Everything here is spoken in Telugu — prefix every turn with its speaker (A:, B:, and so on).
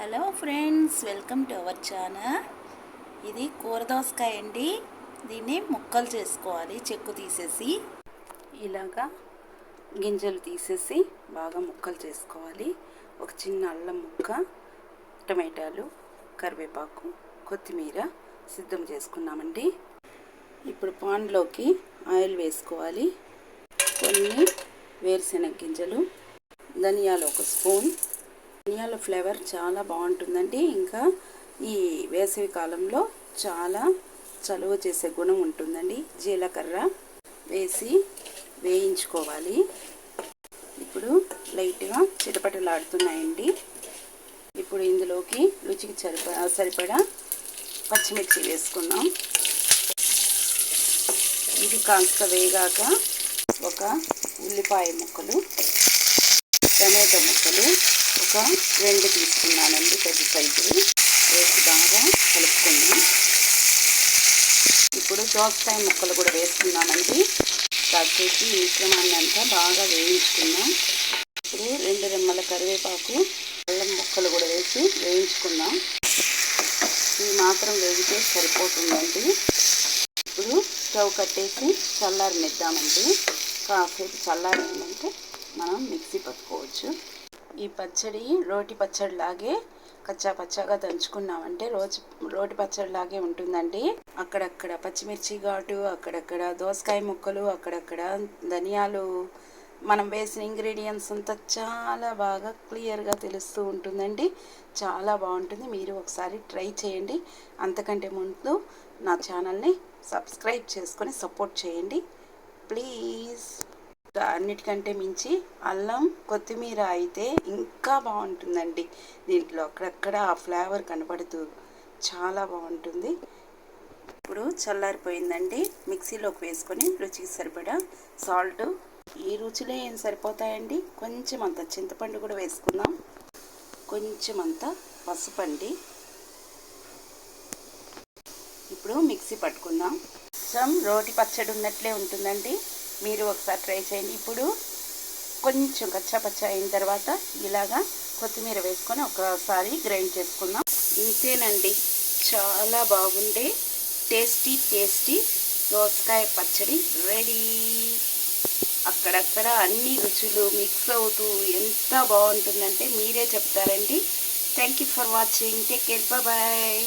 A: Hello friends welcome to our channel. ఇది కూర దోసకాయ అండి. దీన్ని ముక్కలు చేసుకోవాలి చెక్కు తీసేసి. ఇలాగా గింజలు తీసేసి బాగా ముక్కలు చేసుకోవాలి. ఒక చిన్న అల్లం ముక్క టమాటాలు కరివేపాకు కొత్తిమీర సిద్ధం చేసుకున్నామండి. ఇప్పుడు పాన్లోకి ఆయిల్ వేసుకోవాలి. కొన్ని వేరుశెనగ గింజలు ధనియాలు ఒక స్పూన్ ధనియాల ఫ్లేవర్ చాలా బాగుంటుందండి. ఇంకా ఈ వేసవి కాలంలో చాలా చలువ చేసే గుణం ఉంటుందండి. జీలకర్ర వేసి వేయించుకోవాలి. ఇప్పుడు లైట్గా చిటపటలాడుతున్నాయండి. ఇప్పుడు ఇందులోకి రుచికి సరిప సరిపడా పచ్చిమిర్చి వేసుకుందాం. ఇది కాస్త వేగాక ఒక ఉల్లిపాయ ముక్కలు టమాటో ముక్కలు ఒక రెండు తీసుకున్నానండి పెద్ద సైజులు వేసి బాగా కలుపుకున్నాం ఇప్పుడు దోసకాయ ముక్కలు కూడా వేసుకున్నామండి కాసేసి ఈ మిశ్రమాన్ని అంతా బాగా వేయించుకున్నాం ఇప్పుడు రెండు రెమ్మల కరివేపాకు అల్లం ముక్కలు కూడా వేసి వేయించుకుందాం. ఇవి మాత్రం వేగితే సరిపోతుందండి. ఇప్పుడు స్టవ్ కట్టేసి చల్లారనిద్దామండి. కాసేపు చల్లారిందంటే మనం మిక్సీ పట్టుకోవచ్చు. ఈ పచ్చడి రోటి పచ్చడి లాగే కచ్చా పచ్చాగా దంచుకున్నామంటే రోజు రోటి పచ్చడి లాగే ఉంటుందండి. అక్కడక్కడ పచ్చిమిర్చి ఘాటు అక్కడక్కడ దోసకాయ ముక్కలు అక్కడక్కడ ధనియాలు. మనం వేసిన ఇంగ్రీడియంట్స్ అంతా చాలా బాగా క్లియర్గా తెలుస్తూ ఉంటుందండి. చాలా బాగుంటుంది. మీరు ఒకసారి ట్రై చేయండి. అంతకంటే ముందు నా ఛానల్ని సబ్స్క్రైబ్ చేసుకొని సపోర్ట్ చేయండి. ప్లీజ్. అన్నిటికంటే మించి అల్లం కొత్తిమీర అయితే ఇంకా బాగుంటుందండి దీంట్లో. అక్కడక్కడ ఆ ఫ్లేవర్ కనపడుతూ చాలా బాగుంటుంది. ఇప్పుడు చల్లారిపోయిందండి. మిక్సీలోకి వేసుకొని రుచికి సరిపడా సాల్ట్. ఈ రుచిలో ఏం సరిపోతాయండి? కొంచెం అంత చింతపండు కూడా వేసుకుందాం. కొంచెం అంత పసుపు అండి. ఇప్పుడు మిక్సీ పట్టుకుందాం. కొంచెం రోటి పచ్చడి ఉన్నట్లే ఉంటుందండి. మీరు ఒకసారి ట్రై చేయండి. ఇప్పుడు కొంచెం కచ్చాపచ్చా అయిన తర్వాత ఇలాగా కొత్తిమీర వేసుకొని ఒకసారి గ్రైండ్ చేసుకుందాం. ఇంతేనండి. చాలా బాగుండే టేస్టీ టేస్టీ దోసకాయ పచ్చడి రెడీ. అక్కడక్కడ అన్ని రుచులు మిక్స్ అవుతూ ఎంత బాగుంటుందంటే మీరే చెప్తారండి. Thank you for watching take care bye